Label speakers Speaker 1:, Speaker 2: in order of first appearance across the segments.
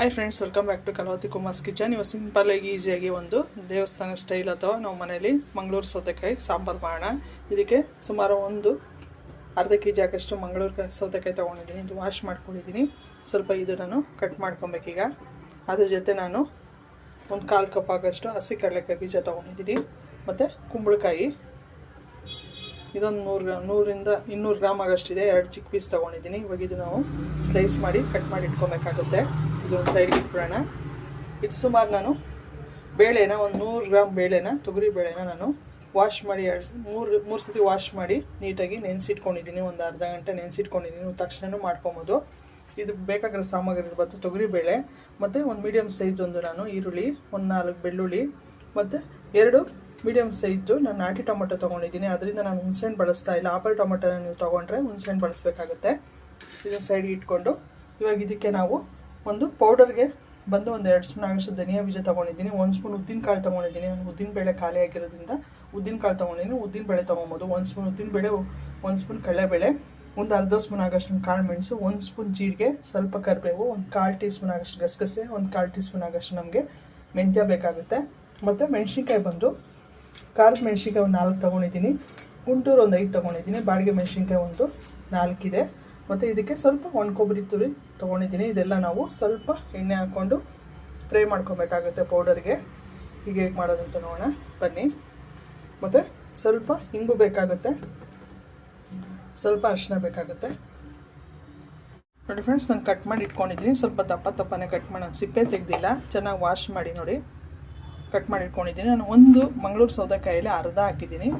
Speaker 1: Hi friends welcome back to Kalavathi Kumar's kitchen ಇವಾಗ ಸಿಂಪಲ್ಲಾಗಿ ಈಸಿಯಾಗಿ ಒಂದು ದೇವಸ್ಥಾನ ಸ್ಟೈಲ್ ಅಥವಾ ನಾವು ಮನೇಲಿ ಮಂಗಳೂರು ಸೌತೆಕಾಯಿ ಸಾಂಬಾರು ಮಾಡೋಣ. ಇದಕ್ಕೆ ಸುಮಾರು ಒಂದು ಅರ್ಧ ಕೆ ಜಿ ಆಗೋಷ್ಟು ಮಂಗಳೂರು ಸೌತೆಕಾಯಿ ತೊಗೊಂಡಿದ್ದೀನಿ. ಇದು ವಾಶ್ ಮಾಡ್ಕೊಂಡಿದ್ದೀನಿ. ಸ್ವಲ್ಪ ಇದು ನಾನು ಕಟ್ ಮಾಡ್ಕೊಬೇಕೀಗ. ಅದ್ರ ಜೊತೆ ನಾನು ಒಂದು ಕಾಲು ಕಪ್ ಆಗೋಷ್ಟು ಹಸಿ ಕಡಲೆಕಾಯಿ ಬೀಜ ತೊಗೊಂಡಿದ್ದೀನಿ. ಮತ್ತು ಕುಂಬಳಕಾಯಿ. ಇದೊಂದು ನೂರು ನೂರಿಂದ ಇನ್ನೂರು ಗ್ರಾಮ್ ಆಗಷ್ಟಿದೆ. ಎರಡು ಚಿಕ್ಕ ಪೀಸ್ ತೊಗೊಂಡಿದ್ದೀನಿ. ಇವಾಗ ಇದು ನಾವು ಸ್ಲೈಸ್ ಮಾಡಿ ಕಟ್ ಮಾಡಿ ಇಟ್ಕೊಬೇಕಾಗುತ್ತೆ. ಇದು ಒಂದು ಸೈಡ್ಗೆ ಇಟ್ಬಿಡೋಣ ಇದು ಸುಮಾರು ನಾನು ಬೇಳೆನ ಒಂದು ನೂರು ಗ್ರಾಮ್ ಬೇಳೆನ, ತೊಗರಿ ಬೇಳೆನ ನಾನು ವಾಶ್ ಮಾಡಿ ಎರಡು ಮೂರು ಮೂರು ಸತಿ ವಾಶ್ ಮಾಡಿ ನೀಟಾಗಿ ನೆನೆಸಿಟ್ಕೊಂಡಿದ್ದೀನಿ. ಒಂದು ಅರ್ಧ ಗಂಟೆ ನೆನೆಸಿಟ್ಕೊಂಡಿದ್ದೀನಿ. ತಕ್ಷಣವೂ ಮಾಡ್ಕೊಬೋದು. ಇದು ಬೇಕಾಗಿರೋ ಸಾಮಗ್ರಿ ಬಂದು ತೊಗರಿ ಬೇಳೆ, ಮತ್ತು ಒಂದು ಮೀಡಿಯಮ್ ಸೈಜ್ ಒಂದು ನಾನು ಈರುಳ್ಳಿ, ಒಂದು ನಾಲ್ಕು ಬೆಳ್ಳುಳ್ಳಿ, ಮತ್ತು ಎರಡು ಮೀಡಿಯಮ್ ಸೈಜು ನಾನು ನಾಟಿ ಟೊಮೊಟೊ ತೊಗೊಂಡಿದ್ದೀನಿ. ಅದರಿಂದ ನಾನು ಹುಣ್ಸೆಹಣ್ಣು ಬಳಸ್ತಾ ಇಲ್ಲ. ಆಪಲ್ ಟೊಮೊಟೊನ ನೀವು ತೊಗೊಂಡ್ರೆ ಹುಣ್ಸೆಹಣ್ಣು ಬಳಸಬೇಕಾಗುತ್ತೆ. ಇದನ್ನು ಸೈಡ್ಗೆ ಇಟ್ಕೊಂಡು ಇವಾಗ ಇದಕ್ಕೆ ನಾವು ಒಂದು ಪೌಡರ್ಗೆ ಬಂದು ಒಂದು ಎರಡು ಸ್ಪೂನ್ ಆಗೋಷ್ಟು ಧನಿಯಾ ಬೀಜ ತೊಗೊಂಡಿದ್ದೀನಿ, ಒಂದು ಸ್ಪೂನ್ ಉದ್ದಿನ ಕಾಳು ತೊಗೊಂಡಿದ್ದೀನಿ. ಉದ್ದಿನ ಬೇಳೆ ಖಾಲಿ ಆಗಿರೋದ್ರಿಂದ ಉದ್ದಿನ ಕಾಳು ತೊಗೊಂಡಿದ್ದೀನಿ, ಉದ್ದಿನ ಬೇಳೆ ತೊಗೊಬೋದು. ಒಂದು ಸ್ಪೂನ್ ಉದ್ದಿನ ಬೇಳೆ, ಒಂದು ಸ್ಪೂನ್ ಕಡಲೆಬೇಳೆ, ಒಂದು ಅರ್ಧ ಸ್ಪೂನ್ ಆಗೋಷ್ಟು ಕಾಳು ಮೆಣಸು, ಒಂದು ಸ್ಪೂನ್ ಜೀರಿಗೆ, ಸ್ವಲ್ಪ ಕರಿಬೇವು, ಒಂದು ಕಾಲು ಟೀ ಸ್ಪೂನ್ ಆಗೋಷ್ಟು ಗಸಗಸೆ, ಒಂದು ಕಾಲು ಟೀ ಸ್ಪೂನ್ ಆಗೋಷ್ಟು ನಮಗೆ ಮೆಂತ್ಯ ಬೇಕಾಗುತ್ತೆ. ಮತ್ತು ಮೆಣಸಿನ್ಕಾಯಿ ಬಂದು ಖಾರದ ಮೆಣಸಿನ್ಕಾಯಿ ಒಂದು ನಾಲ್ಕು ತೊಗೊಂಡಿದ್ದೀನಿ. ಗುಂಟೂರು ಒಂದು ಐದು ತೊಗೊಂಡಿದ್ದೀನಿ. ಬಾಡಿಗೆ ಮೆಣಸಿನ್ಕಾಯಿ ಒಂದು ನಾಲ್ಕಿದೆ. ಮತ್ತು ಇದಕ್ಕೆ ಸ್ವಲ್ಪ ಒಣ ಕೊಬ್ಬರಿ ತುರಿ ತೊಗೊಂಡಿದ್ದೀನಿ. ಇದೆಲ್ಲ ನಾವು ಸ್ವಲ್ಪ ಎಣ್ಣೆ ಹಾಕ್ಕೊಂಡು ಫ್ರೈ ಮಾಡ್ಕೊಬೇಕಾಗುತ್ತೆ ಪೌಡರ್ಗೆ. ಹೀಗೆ ಹೇಗೆ ಮಾಡೋದಂತ ನೋಡೋಣ. ಬನ್ನಿ. ಮತ್ತು ಸ್ವಲ್ಪ ಹಿಂಗು ಬೇಕಾಗುತ್ತೆ. ಸ್ವಲ್ಪ ಅರಿಶಿನ ಬೇಕಾಗುತ್ತೆ. ನೋಡಿ ಫ್ರೆಂಡ್ಸ್ ನಾನು ಕಟ್ ಮಾಡಿ ಇಟ್ಕೊಂಡಿದ್ದೀನಿ. ಸ್ವಲ್ಪ ದಪ್ಪ ದಪ್ಪನೇ ಕಟ್ ಮಾಡಿ ಸಿಪ್ಪೆ ತೆಗೆದಿಲ್ಲ. ಚೆನ್ನಾಗಿ ವಾಶ್ ಮಾಡಿ ನೋಡಿ. ಕಟ್ ಮಾಡಿ ಇಟ್ಕೊಂಡಿದ್ದೀನಿ. ನಾನು ಒಂದು ಮಂಗಳೂರು ಸೌತೆಕಾಯಲ್ಲಿ ಅರ್ಧ ಹಾಕಿದ್ದೀನಿ.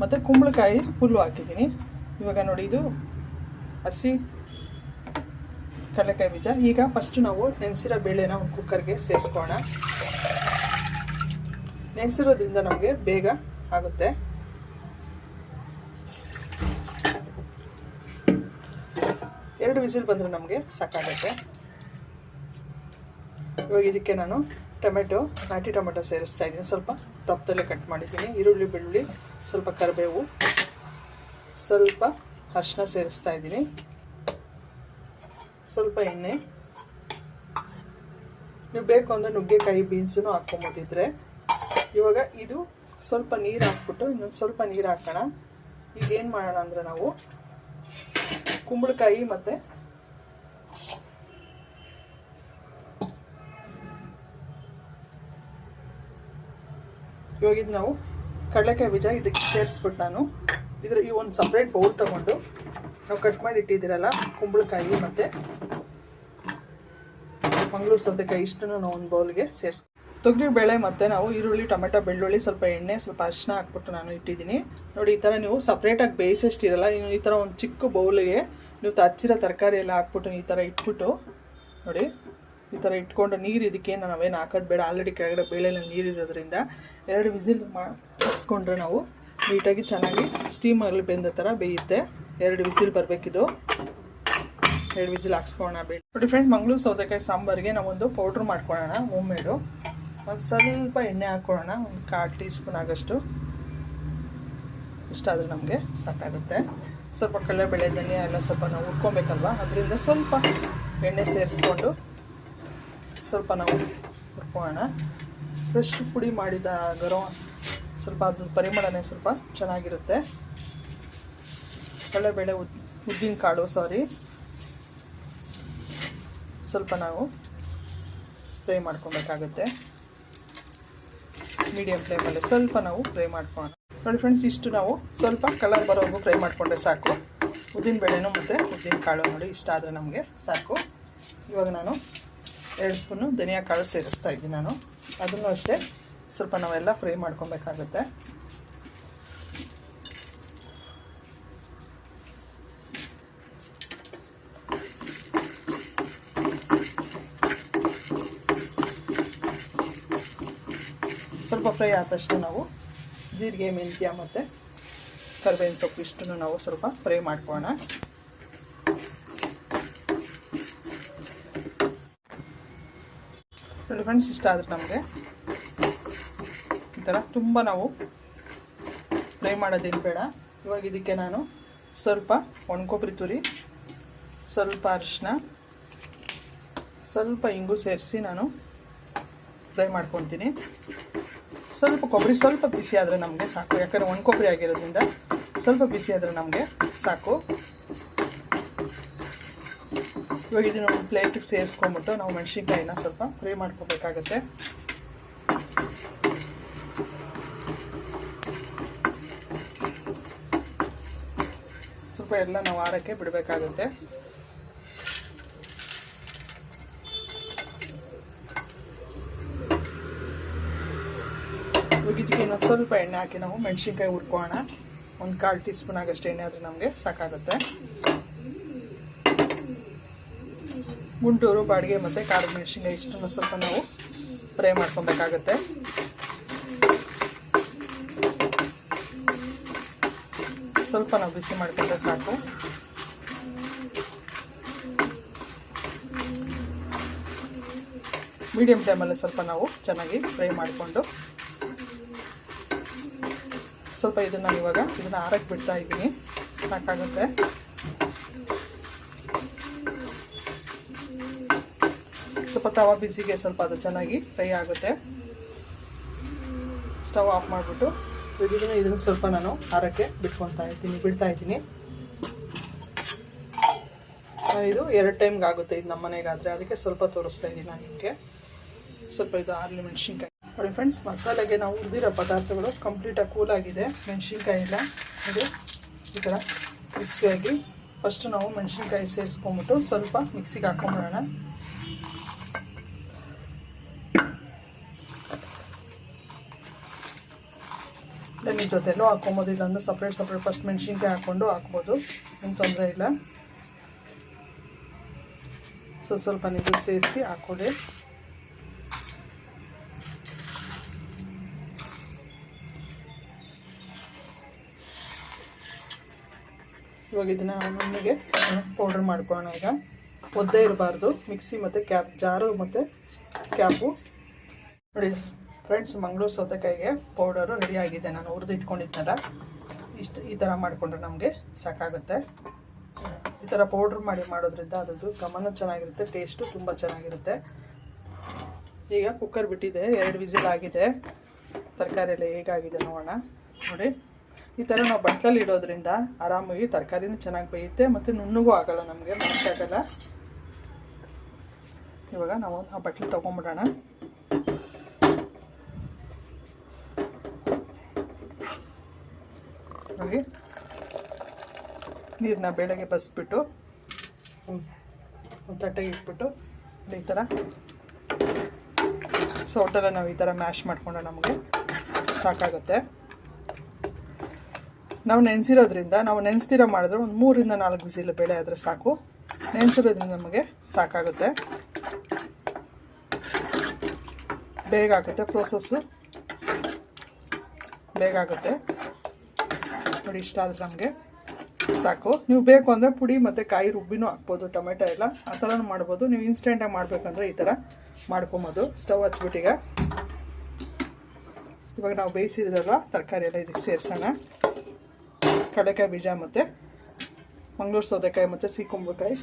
Speaker 1: ಮತ್ತು ಕುಂಬಳಕಾಯಿ ಹುಲ್ಲು ಹಾಕಿದ್ದೀನಿ. ಇವಾಗ ನೋಡಿ ಇದು ಹಸಿ ಕಡಲೆಕಾಯಿ ಬೀಜ. ಈಗ ಫಸ್ಟ್ ನಾವು ನೆನೆಸಿರೋ ಬೇಳೆನ ಒಂದು ಕುಕ್ಕರ್ಗೆ ಸೇರಿಸ್ಕೋಣ ನೆನೆಸಿರೋದ್ರಿಂದ ನಮಗೆ ಬೇಗ ಆಗುತ್ತೆ. ಎರಡು ವಿಸಿಲ್ ಬಂದರೆ ನಮಗೆ ಸಾಕಾಗುತ್ತೆ. ಇವಾಗ ಇದಕ್ಕೆ ನಾನು ಟೊಮೆಟೊ, ನಾಟಿ ಟೊಮೆಟೊ ಸೇರಿಸ್ತಾ ಇದ್ದೀನಿ. ಸ್ವಲ್ಪ ದಪ್ಪದಲ್ಲೇ ಕಟ್ ಮಾಡಿದ್ದೀನಿ. ಈರುಳ್ಳಿ, ಬೆಳ್ಳುಳ್ಳಿ, ಸ್ವಲ್ಪ ಕರಿಬೇವು, ಸ್ವಲ್ಪ ಅರಿಶಿನ ಸೇರಿಸ್ತಾ ಇದ್ದೀನಿ. ಸ್ವಲ್ಪ ಎಣ್ಣೆ. ನೀವು ಬೇಕು ಅಂದರೆ ನುಗ್ಗೆಕಾಯಿ ಬೀನ್ಸನ್ನು ಹಾಕ್ಕೊಂಬೋದಿದ್ರೆ ಇವಾಗ ಇದು ಸ್ವಲ್ಪ ನೀರು ಹಾಕ್ಬಿಟ್ಟು ಇನ್ನೊಂದು ಸ್ವಲ್ಪ ನೀರು ಹಾಕೋಣ. ಈಗ ಏನು ಮಾಡೋಣ ಅಂದರೆ ನಾವು ಕುಂಬಳಕಾಯಿ ಮತ್ತು ಇವಾಗ ಇದು ನಾವು ಕಡಲೆಕಾಯಿ ಬೀಜ ಇದಕ್ಕೆ ಸೇರಿಸ್ಬಿಟ್ಟು ನಾನು ಇದ್ರ ಈ ಒಂದು ಸಪ್ರೇಟ್ ಬೌಲ್ ತೊಗೊಂಡು ನಾವು ಕಟ್ ಮಾಡಿ ಇಟ್ಟಿದ್ದೀರಲ್ಲ ಕುಂಬಳಕಾಯಿ ಮತ್ತು ಮಂಗಳೂರು ಸೌತೆಕಾಯಿ ಇಷ್ಟನ್ನು ನಾವು ಒಂದು ಬೌಲ್ಗೆ ಸೇರಿಸಿ ತೊಗರಿ ಬೇಳೆ ಮತ್ತು ನಾವು ಈರುಳ್ಳಿ, ಟೊಮೆಟೊ, ಬೆಳ್ಳುಳ್ಳಿ, ಸ್ವಲ್ಪ ಎಣ್ಣೆ, ಸ್ವಲ್ಪ ಅರಿಶಿನ ಹಾಕ್ಬಿಟ್ಟು ನಾನು ಇಟ್ಟಿದ್ದೀನಿ. ನೋಡಿ, ಈ ಥರ ನೀವು ಸಪ್ರೇಟಾಗಿ ಬೇಯಿಸಷ್ಟಿರಲ್ಲ ನೀವು ಈ ಥರ ಒಂದು ಚಿಕ್ಕ ಬೌಲಿಗೆ ನೀವು ತಚ್ಚಿರೋ ತರಕಾರಿ ಎಲ್ಲ ಹಾಕ್ಬಿಟ್ಟು ಈ ಥರ ಇಟ್ಬಿಟ್ಟು, ನೋಡಿ, ಈ ಥರ ಇಟ್ಕೊಂಡು ನೀರು ಇದಕ್ಕೇನು ನಾವೇನು ಹಾಕೋದು ಬೇಡ. ಆಲ್ರೆಡಿ ಕೆಳಗಡೆ ನೀರು ಇರೋದ್ರಿಂದ ಎರಡು ವಿಸಿಲ್ ಮಾ ಹಾಕ್ಸ್ಕೊಂಡ್ರೆ ನಾವು ನೀಟಾಗಿ ಚೆನ್ನಾಗಿ ಸ್ಟೀಮಲ್ಲಿ ಬೆಂದ ಥರ ಬೇಯುತ್ತೆ. ಎರಡು ವಿಸಿಲ್ ಬರಬೇಕಿದು. ಎರಡು ವಿಸಿಲ್ ಹಾಕ್ಸ್ಕೊಳ್ಳೋಣ ಬೇಡ. ನೋಡಿ ಫ್ರೆಂಡ್ ಮಂಗಳೂರು ಸೌತೆಕಾಯಿ ಸಾಂಬಾರಿಗೆ ನಾವೊಂದು ಪೌಡ್ರ್ ಮಾಡ್ಕೊಳ್ಳೋಣ ಹೋಮ್ಮೇಡು ಒಂದು ಸ್ವಲ್ಪ ಎಣ್ಣೆ ಹಾಕ್ಕೊಳ್ಳೋಣ, ಒಂದು ಕಾಲು ಟೀ ಸ್ಪೂನ್ ಆಗೋಷ್ಟು. ಇಷ್ಟಾದರೂ ನಮಗೆ ಸಾಕಾಗುತ್ತೆ. ಸ್ವಲ್ಪ ಕಡಲೆಬೇಳೆ ಧನಿಯ ಎಲ್ಲ ಸ್ವಲ್ಪ ನಾವು ಹುರ್ಕೊಬೇಕಲ್ವ? ಅದರಿಂದ ಸ್ವಲ್ಪ ಎಣ್ಣೆ ಸೇರಿಸ್ಕೊಂಡು ಸ್ವಲ್ಪ ನಾವು ಹುರ್ಕೊಳ್ಳೋಣ ಫ್ರೆಶ್ ಪುಡಿ ಮಾಡಿದ ಗರೋ ಸ್ವಲ್ಪ ಅದ್ರ ಪರಿಮಳನೇ ಸ್ವಲ್ಪ ಚೆನ್ನಾಗಿರುತ್ತೆ. ಕಡಲೆಬೇಳೆ ಉದ್ ಉದ್ದಿನ ಕಾಳು ಸಾರಿ ಸ್ವಲ್ಪ ನಾವು ಫ್ರೈ ಮಾಡ್ಕೊಬೇಕಾಗುತ್ತೆ. ಮೀಡಿಯಮ್ ಫ್ಲೇಮಲ್ಲಿ ಸ್ವಲ್ಪ ನಾವು ಫ್ರೈ ಮಾಡ್ಕೊಳ್ಳೋಣ ನೋಡಿ ಫ್ರೆಂಡ್ಸ್ ಇಷ್ಟು ನಾವು ಸ್ವಲ್ಪ ಕಲರ್ ಬರೋವರೆಗೂ ಫ್ರೈ ಮಾಡಿಕೊಂಡ್ರೆ ಸಾಕು. ಉದ್ದಿನ ಬೇಳೆನೂ ಮತ್ತು ಉದ್ದಿನ ಕಾಳು ನೋಡಿ ಇಷ್ಟ ಆದರೆ ನಮಗೆ ಸಾಕು. ಇವಾಗ ನಾನು ಎರಡು ಸ್ಪೂನು ಧನಿಯಾ ಕಾಳು ಸೇರಿಸ್ತಾ ಇದ್ದೀನಿ ನಾನು. ಅದನ್ನು ಅಷ್ಟೇ ಸ್ವಲ್ಪ ನಾವೆಲ್ಲ ಫ್ರೈ ಮಾಡ್ಕೊಬೇಕಾಗುತ್ತೆ ಸ್ವಲ್ಪ ಫ್ರೈ ಆದ ತಕ್ಷಣ ನಾವು ಜೀರಿಗೆ, ಮೆಂತ್ಯ ಮತ್ತು ಕರ್ಬೇವಿನ ಸೊಪ್ಪು ಇಷ್ಟನ್ನು ನಾವು ಸ್ವಲ್ಪ ಫ್ರೈ ಮಾಡ್ಕೊಳ್ಳೋಣ. ಫ್ರೆಂಡ್ಸ್ ಇಷ್ಟ ಆದರೆ ನಮಗೆ ಈ ಥರ ತುಂಬ ನಾವು ಫ್ರೈ ಮಾಡೋದೇನು ಬೇಡ. ಇವಾಗ ಇದಕ್ಕೆ ನಾನು ಸ್ವಲ್ಪ ಒಣಕೊಬ್ಬರಿ ತುರಿ, ಸ್ವಲ್ಪ ಅರಿಶಿನ ಸ್ವಲ್ಪ ಇಂಗು ಸೇರಿಸಿ ನಾನು ಫ್ರೈ ಮಾಡ್ಕೊತೀನಿ ಸ್ವಲ್ಪ ಕೊಬ್ಬರಿ, ಸ್ವಲ್ಪ ಬಿಸಿ ಆದರೆ ನಮಗೆ ಸಾಕು. ಯಾಕಂದರೆ ಒಣ ಕೊಬ್ಬರಿ ಆಗಿರೋದ್ರಿಂದ ಸ್ವಲ್ಪ ಬಿಸಿ ಆದರೆ ನಮಗೆ ಸಾಕು. ಇವಾಗ ಇದನ್ನು ಒಂದು ಪ್ಲೇಟಿಗೆ ಸೇರಿಸ್ಕೊಂಬಿಟ್ಟು ನಾವು ಮೆಣಸಿನ್ಕಾಯಿನ ಸ್ವಲ್ಪ ಫ್ರೈ ಮಾಡ್ಕೋಬೇಕಾಗತ್ತೆ. ಸ್ವಲ್ಪ ಎಲ್ಲ ನಾವು ಆರಕ್ಕೆ ಬಿಡಬೇಕಾಗುತ್ತೆ. ಇದಕ್ಕೆ ಇನ್ನೊಂದು ಸ್ವಲ್ಪ ಎಣ್ಣೆ ಹಾಕಿ ನಾವು ಮೆಣಸಿನ್ಕಾಯಿ ಹುರ್ಕೋಣ ಒಂದು ಕಾಲು ಟೀ ಸ್ಪೂನ್ ಆಗಷ್ಟು ಎಣ್ಣೆ ಆದರೆ ನಮಗೆ ಸಾಕಾಗುತ್ತೆ. ಗುಂಟೂರು, ಬಾಡಿಗೆ ಮತ್ತು ಕಾಡು ಮೆಣಸಿನ್ಕಾಯಿ ಇಷ್ಟನ್ನು ಸ್ವಲ್ಪ ನಾವು ಫ್ರೈ ಮಾಡ್ಕೊಬೇಕಾಗತ್ತೆ. ಸ್ವಲ್ಪ ನಾವು ಬಿಸಿ ಮಾಡ್ಕೊಂಡ್ರೆ ಸಾಕು. ಮೀಡಿಯಮ್ ಟೈಮಲ್ಲಿ ಸ್ವಲ್ಪ ನಾವು ಚೆನ್ನಾಗಿ ಫ್ರೈ ಮಾಡಿಕೊಂಡು ಸ್ವಲ್ಪ ಇದನ್ನು ಇವಾಗ ಇದನ್ನು ಆರಕ್ಕೆ ಬಿಡ್ತಾ ಇದ್ದೀನಿ. ಸಾಕಾಗುತ್ತೆ. ಸ್ವಲ್ಪ ತವ ಬಿಸಿಗೆ ಸ್ವಲ್ಪ ಅದು ಚೆನ್ನಾಗಿ ಫ್ರೈ ಆಗುತ್ತೆ. ಸ್ಟವ್ ಆಫ್ ಮಾಡಿಬಿಟ್ಟು ಇದನ್ನು ಇದನ್ನು ಸ್ವಲ್ಪ ನಾನು ಆರಕ್ಕೆ ಬಿಟ್ಕೊತಾ ಇದ್ದೀನಿ, ಬಿಡ್ತಾ ಇದ್ದೀನಿ. ಇದು ಎರಡು ಟೈಮ್ಗೆ ಆಗುತ್ತೆ ಇದು ನಮ್ಮ ಮನೆಗಾದರೆ ಅದಕ್ಕೆ ಸ್ವಲ್ಪ ತೋರಿಸ್ತಾ ಇದ್ದೀನಿ ನಾನು ನಿಮಗೆ. ಸ್ವಲ್ಪ ಇದು ಆರ್ಲಿ ಮೆಣಸಿನ್ಕಾಯಿ. ನೋಡಿ ಫ್ರೆಂಡ್ಸ್ ಮಸಾಲೆಗೆ ನಾವು ಹುರಿದಿರೋ ಪದಾರ್ಥಗಳು ಕಂಪ್ಲೀಟಾಗಿ ಕೂಲಾಗಿದೆ ಮೆಣಸಿನ್ಕಾಯಿ ಎಲ್ಲ ಇದು ಈ ಥರ ಕ್ರಿಸ್ಪಿಯಾಗಿ ಫಸ್ಟು ನಾವು ಮೆಣಸಿನ್ಕಾಯಿ ಸೇರಿಸ್ಕೊಂಬಿಟ್ಟು ಸ್ವಲ್ಪ ಮಿಕ್ಸಿಗೆ ಹಾಕೊಂಬಿಡೋಣ ನಿಮ್ಮ ಜೊತೆಲೂ ಹಾಕೊಬೋದು, ಇಲ್ಲಾಂದ್ರೆ ಸಪ್ರೇಟ್ ಸಪ್ರೇಟ್ ಫಸ್ಟ್ ಮೆಣಸಿನ್ಕಾಯಿ ಹಾಕ್ಕೊಂಡು ಹಾಕ್ಬೋದು. ಏನು ತೊಂದರೆ ಇಲ್ಲ. ಸೊ ಸ್ವಲ್ಪ ನೀರು ಸೇರಿಸಿ ಹಾಕ್ಕೊಳ್ಳಿ ಇವಾಗ ಇದನ್ನು ನುಣ್ಣಗೆ ಪೌಡ್ರ್ ಮಾಡ್ಕೊಳ್ಳೋಣ ಈಗ. ಒದ್ದೆ ಇರಬಾರ್ದು. ಮಿಕ್ಸಿ ಮತ್ತು ಕ್ಯಾಪ್ ಜಾರು ಮತ್ತು ಕ್ಯಾಪು ನೋಡಿ ಫ್ರೆಂಡ್ಸ್ ಮಂಗಳೂರು ಸೌತೆಕಾಯಿಗೆ ಪೌಡರು ಆಗಿದೆ. ನಾನು ಹುರಿದು ಇಟ್ಕೊಂಡಿದ್ದೆನಲ್ಲ ಇಷ್ಟು ಈ ಥರ ಮಾಡಿಕೊಂಡ್ರೆ ನಮಗೆ ಸಾಕಾಗುತ್ತೆ. ಈ ಥರ ಪೌಡ್ರ್ ಮಾಡಿ ಮಾಡೋದ್ರಿಂದ ಅದ್ರದ್ದು ಗಮನ ಚೆನ್ನಾಗಿರುತ್ತೆ ಟೇಸ್ಟು ತುಂಬ ಚೆನ್ನಾಗಿರುತ್ತೆ. ಈಗ ಕುಕ್ಕರ್ ಬಿಟ್ಟಿದೆ, ಎರಡು ವಿಸಿಲ್ ಆಗಿದೆ. ತರಕಾರಿ ಎಲ್ಲ ಹೇಗಾಗಿದೆ ನೋಡೋಣ. ನೋಡಿ. ಈ ಥರ ನಾವು ಬಟ್ಲಲ್ಲಿ ಇಡೋದ್ರಿಂದ ಆರಾಮಾಗಿ ತರಕಾರಿನೂ ಚೆನ್ನಾಗಿ ಬೇಯುತ್ತೆ ಮತ್ತು ನುಣ್ಣಗೂ ಆಗಲ್ಲ ನಮಗೆ ಮನಸ್ಸಾಗಲ್ಲ ಇವಾಗ ನಾವು ಆ ಬಟ್ಲು ತೊಗೊಂಬಿಡೋಣ ನೋಡಿ. ನೀರನ್ನ ಬೇಳೆಗೆ ಬಸ್ಬಿಟ್ಟು ತಟ್ಟೆಗೆ ಇಟ್ಬಿಟ್ಟು ಈ ಥರ ಸೌಟೆಲ್ಲ ನಾವು ಈ ಥರ ಮ್ಯಾಶ್ ಮಾಡಿಕೊಂಡ್ರೆ ನಮಗೆ ಸಾಕಾಗುತ್ತೆ. ನಾವು ನೆನೆಸಿರೋದ್ರಿಂದ, ನಾವು ನೆನೆಸ್ತಿರೋ ಮಾಡಿದ್ರೆ ಒಂದು ಮೂರಿಂದ ನಾಲ್ಕು ಬಿಸಿಲು ಬೇಳೆ ಆದರೆ ಸಾಕು. ನೆನೆಸಿರೋದ್ರಿಂದ ನಮಗೆ ಸಾಕಾಗುತ್ತೆ. ಬೇಗ ಆಗುತ್ತೆ ಪ್ರೋಸೆಸ್ಸು ಬೇಗ ಆಗುತ್ತೆ. ನೋಡಿ, ಇಷ್ಟ ಆದರೆ ನಮಗೆ ಸಾಕು. ನೀವು ಬೇಕು ಅಂದರೆ ಪುಡಿ ಮತ್ತು ಕಾಯಿ ರುಬ್ಬಿನೂ ಹಾಕ್ಬೋದು, ಟೊಮೆಟೊ ಎಲ್ಲ. ಆ ಥರನೂ ಮಾಡ್ಬೋದು. ನೀವು ಇನ್ಸ್ಟೆಂಟಾಗಿ ಮಾಡಬೇಕಂದ್ರೆ ಈ ಥರ ಮಾಡ್ಕೊಬೋದು. ಸ್ಟವ್ ಹಚ್ಬಿಟ್ಟಿಗೆ ಇವಾಗ ನಾವು ಬೇಯಿಸಿದ್ರಲ್ವ ತರಕಾರಿ ಎಲ್ಲ ಇದಕ್ಕೆ ಸೇರಿಸೋಣ. ಕಡಲೆಕಾಯಿ ಬೀಜ ಮತ್ತು ಮಂಗಳೂರು ಸೌತೆಕಾಯಿ ಮತ್ತು ಸೀಕುಂಬಳಕಾಯಿ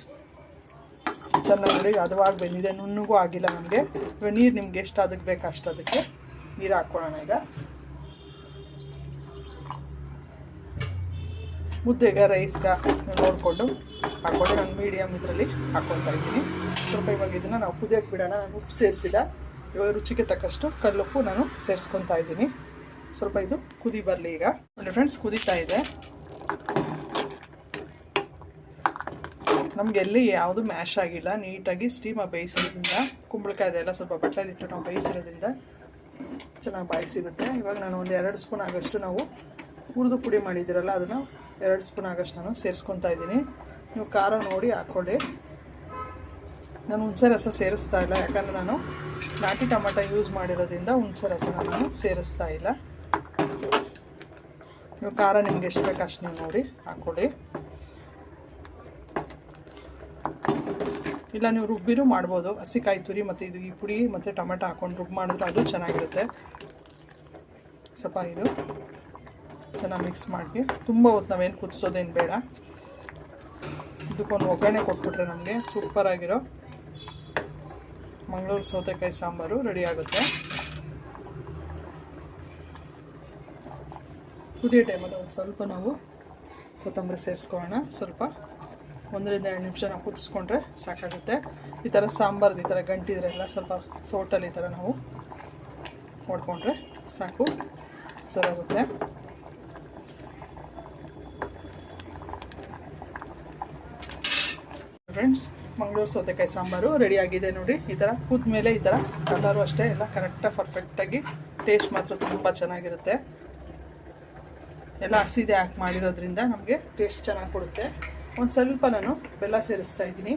Speaker 1: ಚೆನ್ನಾಗಿ ಅದವಾಗಿ ಬಂದಿದೆ. ನುಣ್ಣಗೂ ಆಗಿಲ್ಲ ನಮಗೆ. ಇವಾಗ ನೀರು ನಿಮ್ಗೆ ಎಷ್ಟು ಅದಕ್ಕೆ ಬೇಕು ಅಷ್ಟು ಅದಕ್ಕೆ ನೀರು ಹಾಕ್ಕೊಳ್ಳೋಣ ಈಗ. ಮುದ್ದೆಗೆ ರೈಸ್ಗೆ ನೋಡಿಕೊಂಡು ಹಾಕ್ಕೊಂಡು ನಾನು ಮೀಡಿಯಮ್ ಇದರಲ್ಲಿ ಹಾಕ್ಕೊಳ್ತಾ ಇದ್ದೀನಿ. ಸ್ವಲ್ಪ ಇವಾಗ ಇದನ್ನು ನಾವು ಕುದಿಯೋಕ್ಕೆ ಬಿಡೋಣ. ನಾನು ಉಪ್ಪು ಸೇರಿಸಿದ ಇವಾಗ ರುಚಿಗೆ ತಕ್ಕಷ್ಟು ಕಲ್ಲುಪ್ಪು ನಾನು ಸೇರಿಸ್ಕೊತಾ ಇದ್ದೀನಿ. ಸ್ವಲ್ಪ ಇದು ಕುದಿ ಬರಲಿ ಈಗ. ನೋಡಿ ಫ್ರೆಂಡ್ಸ್ ಕುದೀತಾ ಇದೆ. ನಮ್ಗೆ ಎಲ್ಲಿ ಯಾವುದು ಮ್ಯಾಶ್ ಆಗಿಲ್ಲ. ನೀಟಾಗಿ ಸ್ಟೀಮ ಕುಂಬಳಕಾಯಿ ಕುಂಬಳಕಾಯ್ದೆಲ್ಲ ಸ್ವಲ್ಪ ಬಟ್ಲಲ್ಲಿಟ್ಟು ನಾವು ಬೇಯಿಸಿರೋದ್ರಿಂದ ಚೆನ್ನಾಗಿ ಬಾಯಿ ಸಿಗುತ್ತೆ ಇವಾಗ ನಾನು ಒಂದು ಎರಡು ಸ್ಪೂನ್ ಆಗೋಷ್ಟು ನಾವು ಹುರಿದು ಪುಡಿ ಮಾಡಿದ್ದೀರಲ್ಲ, ಅದನ್ನು ಎರಡು ಸ್ಪೂನ್ ಆಗೋಷ್ಟು ನಾನು ಸೇರಿಸ್ಕೊತಾ ಇದ್ದೀನಿ. ನೀವು ಖಾರ ನೋಡಿ ಹಾಕ್ಕೊಳ್ಳಿ. ನಾನು ಹುಣಸೆ ರಸ ಸೇರಿಸ್ತಾ ಇಲ್ಲ, ಯಾಕಂದರೆ ನಾನು ನಾಟಿ ಟೊಮೆಟೊ ಯೂಸ್ ಮಾಡಿರೋದ್ರಿಂದ ಹುಣಸೆ ರಸ ನಾನು ಸೇರಿಸ್ತಾ ಇಲ್ಲ. ನೀವು ಖಾರ ನಿಮ್ಗೆ ಎಷ್ಟು ಬೇಕು ಅಷ್ಟು ನೀವು ನೋಡಿ ಹಾಕ್ಕೊಳ್ಳಿ. ಇಲ್ಲ, ನೀವು ರುಬ್ಬಿನೂ ಮಾಡ್ಬೋದು. ಹಸಿಕಾಯಿ ತುರಿ ಮತ್ತು ಇದು ಈ ಪುಡಿ ಮತ್ತು ಟೊಮೆಟೊ ಹಾಕ್ಕೊಂಡು ರುಬ್ ಮಾಡಿದ್ರೆ ಅದು ಚೆನ್ನಾಗಿರುತ್ತೆ. ಸ್ವಲ್ಪ ಇದು ಚೆನ್ನಾಗಿ ಮಿಕ್ಸ್ ಮಾಡಿ ತುಂಬ ಹೊತ್ತು ನಾವೇನು ಕುದಿಸೋದೇನು ಬೇಡ. ಇದಕ್ಕೊಂದು ಒಗ್ಗರಣೆ ಕೊಟ್ಬಿಟ್ರೆ ನಮಗೆ ಸೂಪರಾಗಿರೋ ಮಂಗಳೂರು ಸೌತೆಕಾಯಿ ಸಾಂಬಾರು ರೆಡಿ ಆಗುತ್ತೆ. ಕುದಿಯೋ ಟೈಮಲ್ಲಿ ಸ್ವಲ್ಪ ನಾವು ಕೊತ್ತಂಬರಿ ಸೇರಿಸ್ಕೊಳ್ಳೋಣ. ಸ್ವಲ್ಪ ಒಂದರಿಂದ ಎರಡು ನಿಮಿಷ ನಾವು ಕುದಿಸ್ಕೊಂಡ್ರೆ ಸಾಕಾಗುತ್ತೆ. ಈ ಥರ ಸಾಂಬಾರ್ದು ಈ ಥರ ಗಂಟಿದ್ರೆಲ್ಲ ಸ್ವಲ್ಪ ಸೋಟಲ್ಲಿ ಈ ಥರ ನಾವು ನೋಡಿಕೊಂಡ್ರೆ ಸಾಕು ಸರಿಯಾಗುತ್ತೆ ಫ್ರೆಂಡ್ಸ್ ಮಂಗಳೂರು ಸೌತೆಕಾಯಿ ಸಾಂಬಾರು ಆಗಿದೆ ನೋಡಿ. ಈ ಥರ ಮೇಲೆ ಈ ಥರ ಕಲರು ಅಷ್ಟೇ, ಎಲ್ಲ ಕರೆಕ್ಟಾಗಿ ಪರ್ಫೆಕ್ಟಾಗಿ ಟೇಸ್ಟ್ ಮಾತ್ರ ತುಂಬ ಚೆನ್ನಾಗಿರುತ್ತೆ. ಎಲ್ಲ ಹಸಿದೆ ಹಾಕಿ ಮಾಡಿರೋದ್ರಿಂದ ನಮಗೆ ಟೇಸ್ಟ್ ಚೆನ್ನಾಗಿ ಕೊಡುತ್ತೆ. ಒಂದು ಸ್ವಲ್ಪ ನಾನು ಬೆಲ್ಲ ಸೇರಿಸ್ತಾ ಇದ್ದೀನಿ.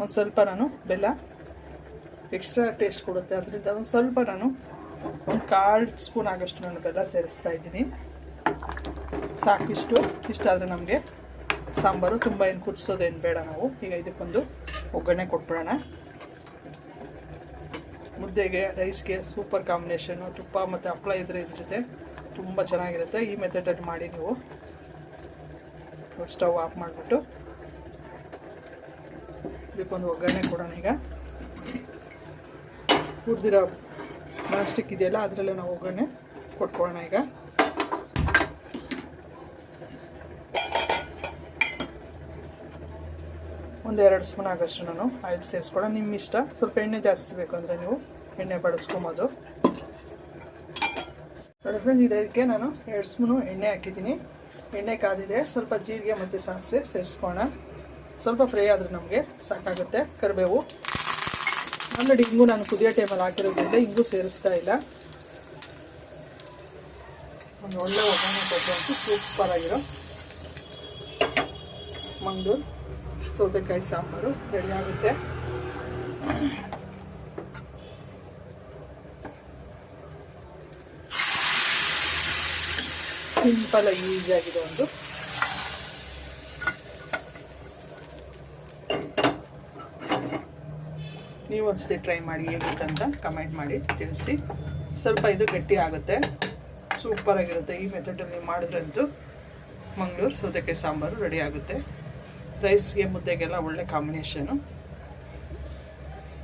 Speaker 1: ಒಂದು ಸ್ವಲ್ಪ ನಾನು ಬೆಲ್ಲ ಎಕ್ಸ್ಟ್ರಾ ಟೇಸ್ಟ್ ಕೊಡುತ್ತೆ. ಅದರಿಂದ ಒಂದು ಸ್ವಲ್ಪ ನಾನು ಒಂದು ಕಾಲು ಸ್ಪೂನ್ ಆಗೋಷ್ಟು ನಾನು ಬೆಲ್ಲ ಸೇರಿಸ್ತಾ ಇದ್ದೀನಿ. ಸಾಕಿಷ್ಟು. ಇಷ್ಟಾದರೆ ನಮಗೆ ಸಾಂಬಾರು ತುಂಬ ಏನು ಕುದಿಸೋದೇನು ಬೇಡ ನಾವು. ಈಗ ಇದಕ್ಕೊಂದು ಒಗ್ಗರಣೆ ಕೊಟ್ಬಿಡೋಣ. ಮುದ್ದೆಗೆ ರೈಸ್ಗೆ ಸೂಪರ್ ಕಾಂಬಿನೇಷನು ತುಪ್ಪ ಮತ್ತು ಹಪ್ಪಳ ಇದ್ರೆ ಇದ್ರ ಜೊತೆ ತುಂಬ ಚೆನ್ನಾಗಿರುತ್ತೆ. ಈ ಮೆಥಡಲ್ಲಿ ಮಾಡಿ ನೀವು. ಸ್ಟವ್ ಆಫ್ ಮಾಡಿಬಿಟ್ಟು. ಇದಕ್ಕೊಂದು ಒಗ್ಗರಣೆ ಕೊಡೋಣ ಈಗ. ಹುರಿದಿರೋ ಪ್ಲಾಸ್ಟಿಕ್ ಇದೆಯಲ್ಲ, ಅದರಲ್ಲೇ ನಾವು ಒಗ್ಗರಣೆ ಕೊಟ್ಕೊಳ್ಳೋಣ ಈಗ. ಒಂದೆರಡು ಸ್ಪೂನ್ ಆಗೋಷ್ಟು ನಾನು ಆಯಿಲ್ ಸೇರಿಸ್ಕೊಳ್ಳೋಣ. ನಿಮ್ಮ ಇಷ್ಟ ಸ್ವಲ್ಪ ಎಣ್ಣೆ ಜಾಸ್ತಿ ಬೇಕು ಅಂದರೆ ನೀವು ಎಣ್ಣೆ ಬಳಸ್ಕೊಬೋದು ನೋಡಿ ಫ್ರೆಂಡ್ ಇದಕ್ಕೆ ನಾನು ಎರಡು ಸ್ಪೂನು ಎಣ್ಣೆ ಹಾಕಿದ್ದೀನಿ. ಎಣ್ಣೆ ಕಾದಿದೆ, ಸ್ವಲ್ಪ ಜೀರಿಗೆ ಮತ್ತು ಸಾಸಿವೆ ಸೇರಿಸ್ಕೋಣ. ಸ್ವಲ್ಪ ಫ್ರೈ ಆದರೆ ನಮಗೆ ಸಾಕಾಗುತ್ತೆ. ಕರಿಬೇವು. ಆಲ್ರೆಡಿ ಹಿಂಗು ನಾನು ಕುದಿಯೋ ಟೈಮಲ್ಲಿ ಹಾಕಿರೋದ್ರಿಂದ ಹಿಂಗೂ ಸೇರಿಸ್ತಾ ಇಲ್ಲ. ಒಂದು ಒಳ್ಳೆ ಒಗ್ಗರಣೆ ಕೊಟ್ಟು ಸೂಪರ್ ಆಗಿರೋ ಮಂಗಳೂರು ಸೌತೆಕಾಯಿ ಸಾಂಬಾರು ರೆಡಿ ಆಗುತ್ತೆ. ಸಿಂಪಲ್ ಆಗಿದೆ ಒಂದು. ನೀವು ಒಂದ್ಸತಿ ಟ್ರೈ ಮಾಡಿ ಹೇಗಿತ್ತಂತ ಕಮೆಂಟ್ ಮಾಡಿ ತಿಳಿಸಿ. ಸ್ವಲ್ಪ ಇದು ಗಟ್ಟಿ ಆಗುತ್ತೆ. ಸೂಪರಾಗಿರುತ್ತೆ ಈ ಮೆಥಡಲ್ಲಿ ಮಾಡಿದ್ರಂತೂ ಮಂಗಳೂರು ಸೌತೆಕಾಯಿ ಸಾಂಬಾರು ರೆಡಿ ಆಗುತ್ತೆ. ರೈಸ್ಗೆ ಮುದ್ದೆಗೆಲ್ಲ ಒಳ್ಳೆ ಕಾಂಬಿನೇಷನು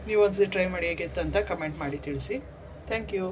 Speaker 1: ನೀವು ಒಂದ್ಸತಿ ಟ್ರೈ ಮಾಡಿ ಹೇಗಿತ್ತು ಅಂತ ಕಮೆಂಟ್ ಮಾಡಿ ತಿಳಿಸಿ. Thank you